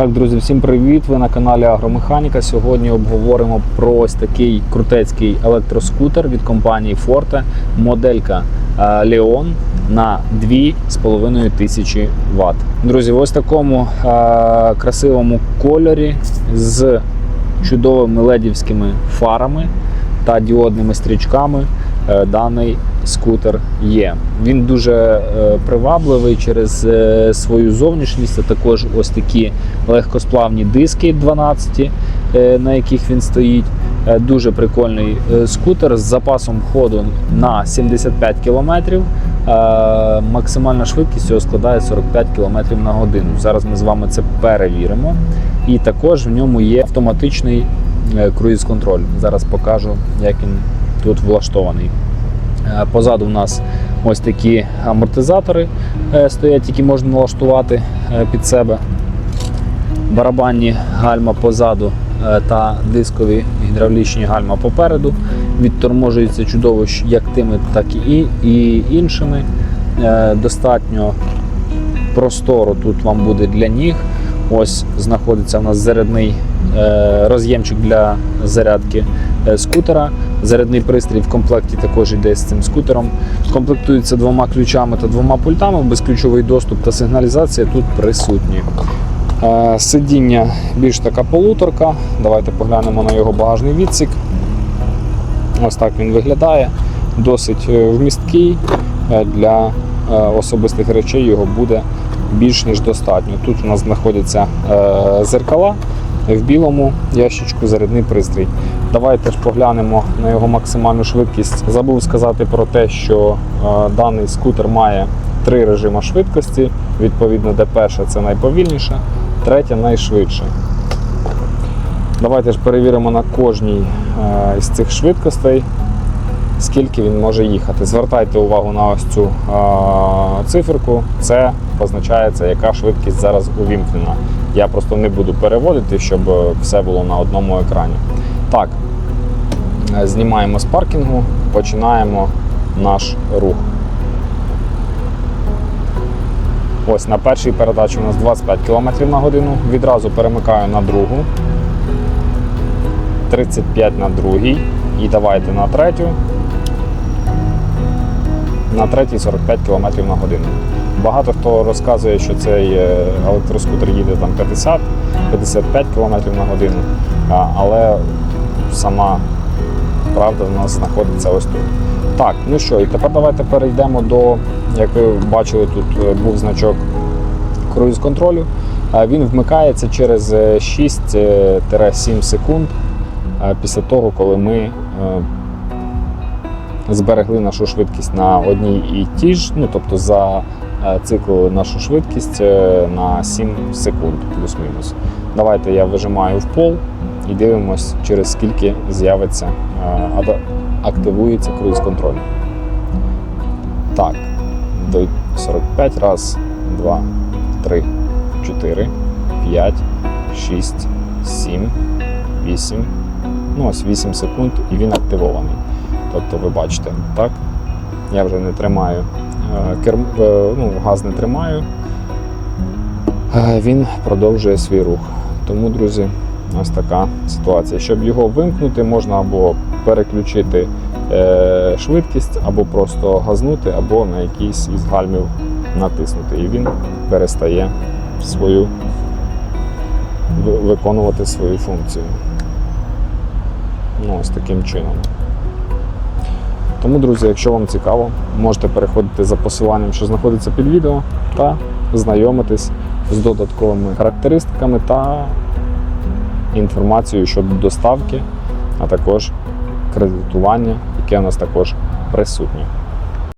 Так, друзі, всім привіт! Ви на каналі Агромеханіка. Сьогодні обговоримо про ось такий крутецький електроскутер від компанії Forte, моделька е, Leon на 2,5 тисячі Вт. Друзі, в ось такому е, красивому кольорі з чудовими ледівськими фарами та діодними стрічками е, даний скутер є. Він дуже е, привабливий через е, свою зовнішність, а також ось такі легкосплавні диски 12, е, на яких він стоїть. Дуже прикольний скутер з запасом ходу на 75 км. Максимальна швидкість його складає 45 км на годину. Зараз ми з вами це перевіримо. І також в ньому є автоматичний круїз-контроль. Зараз покажу, як він тут влаштований. Е, Позаду в нас ось такі амортизатори е, стоять, які можна налаштувати е, під себе. Барабанні гальма позаду та дискові гідравлічні гальма попереду. Відторможується чудово як тими, так і, і іншими. Достатньо простору тут вам буде для ніг. Ось знаходиться у нас зарядний роз'ємчик для зарядки скутера. Зарядний пристрій в комплекті також йде з цим скутером. Комплектується двома ключами та двома пультами. Безключовий доступ та сигналізація тут присутні. Е, Сидіння більш така полуторка. Давайте поглянемо на його багажний відсік. Ось так він виглядає. Досить е, вмісткий е, для особистих речей його буде більш ніж достатньо. Тут у нас знаходяться зеркала, в білому ящичку зарядний пристрій. Давайте ж поглянемо на його максимальну швидкість. Забув сказати про те, що е, даний скутер має три режими швидкості. Відповідно, де перша це найповільніша, третя найшвидша. Давайте ж перевіримо на кожній е, із цих швидкостей, скільки він може їхати. Звертайте увагу на ось цю е, циферку. Це позначається, яка швидкість зараз увімкнена. Я просто не буду переводити, щоб е, все було на одному екрані. Так, е, знімаємо з паркінгу, починаємо наш рух. Ось на першій передачі у нас 25 км на годину. Відразу перемикаю на другу. 35 на другій. І давайте на третю. На третій 45 км на годину. Багато хто розказує, що цей е, електроскутер їде там 50-55 км на годину, але сама правда в нас знаходиться ось тут. Так, ну що, і тепер давайте перейдемо до, як ви бачили, тут е, був значок круїз-контролю. Е, Він вмикається через е, 6-7 секунд е, після того, коли ми зберегли нашу швидкість на одній і тій ж, ну тобто за е, цикл нашу швидкість е, на 7 секунд плюс-мінус. Давайте я вижимаю в пол і дивимось, через скільки з'явиться, е, активується круїз-контроль. Так, до 45, раз, два, три, чотири, п'ять, шість, сім, вісім. Ну, ось 8 секунд і він активований. Тобто ви бачите, так? Я вже не тримаю керм, е, ну, газ не тримаю. Е, Він продовжує свій рух. Тому, друзі, ось така ситуація. Щоб його вимкнути, можна або переключити е, швидкість, або просто газнути, або на якийсь із гальмів натиснути. І він перестає свою виконувати свою функцію. Ну, ось таким чином. Тому, друзі, якщо вам цікаво, можете переходити за посиланням, що знаходиться під відео, та знайомитись з додатковими характеристиками та інформацією щодо доставки, а також кредитування, яке у нас також присутнє.